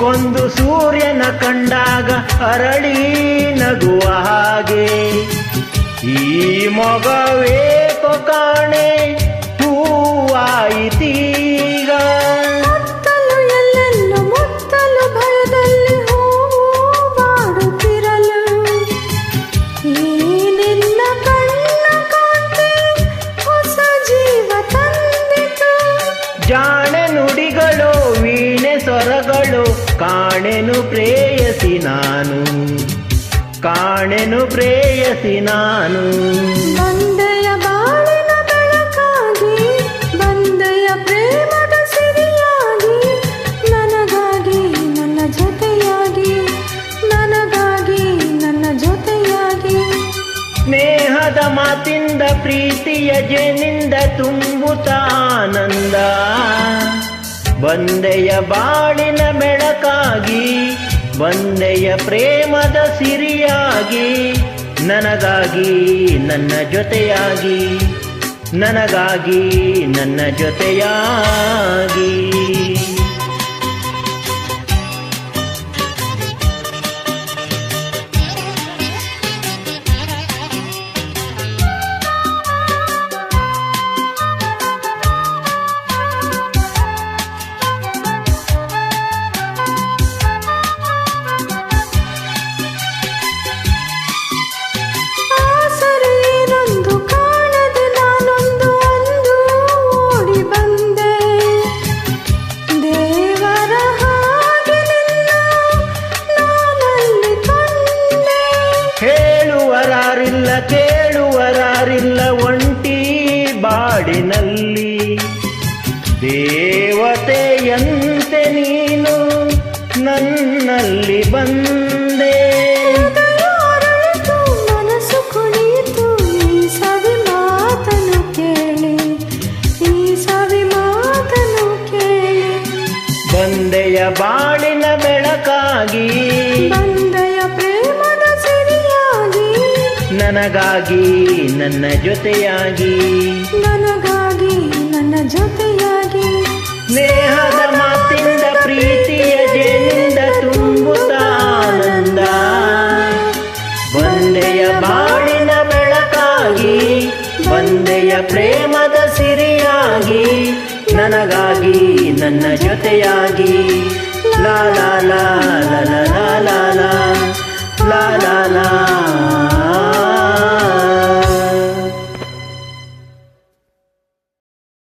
ಮೊಗ್ಗೊಂದು ಸೂರ್ಯನ ಕಂಡಾಗ ಅರಳಿ ನಗುವ ಹಾಗೆ. ಈ ಮೊಗವೇ ಕಾಣೆ ಕಾಣೆನು ಪ್ರೇಯಸಿ ನಾನು. ಕಾಣೆನು ಪ್ರೇಯಸಿ ನಾನು. ಬಂದೆಯ ಬಾಳಿನ ಬೆಳಕಾಗಿ ಬಂದೆಯ ಪ್ರೇಮದ ಸಿರಿಯಾಗಿ ನನಗಾಗಿ ನನ್ನ ಜೊತೆಯಾಗಿ ನನಗಾಗಿ ನನ್ನ ಜೊತೆಯಾಗಿ. ಸ್ನೇಹದ ಮಾತಿಂದ ಪ್ರೀತಿಯ ಜೇನಿಂದ ತುಂಬುತ್ತಾನಂದ ಬಂದೆಯ ಬಾಳಿನ ಬೆಳಕಾಗಿ ಒಂದೆಯ ಪ್ರೇಮದ ಸಿರಿಯಾಗಿ ನನಗಾಗಿ ನನ್ನ ಜೊತೆಯಾಗಿ ನನಗಾಗಿ ನನ್ನ ಜೊತೆಯಾಗಿ. ನನ್ನಲ್ಲಿ ಬಂದೆ. ಮನಸ್ಸು ಕುಣಿತು ಈ ಸವಿ ಮಾತನು ಕೇಳಿ ಈ ಸವಿ ಮಾತನು ಕೇಳಿ. ಬಂದೆಯ ಬಾಳಿನ ಬೆಳಕಾಗಿ ಬಂದೆಯ ಪ್ರೇಮದ ಸಿರಿಯಾಗಿ ನನಗಾಗಿ ನನ್ನ ಜೊತೆಯಾಗಿ. ನನಗಾಗಿ ನನ್ನ ಜೊತೆಯಾಗಿ. ನನಗಾಗಿ ನನ್ನ ಜೊತೆಯಾಗಿ. ಲಾ ಲಾ ಲಾ ಲಾ ಲಾ ಲಾ ಲಾ ಲಾ ಲಾ ಲಾ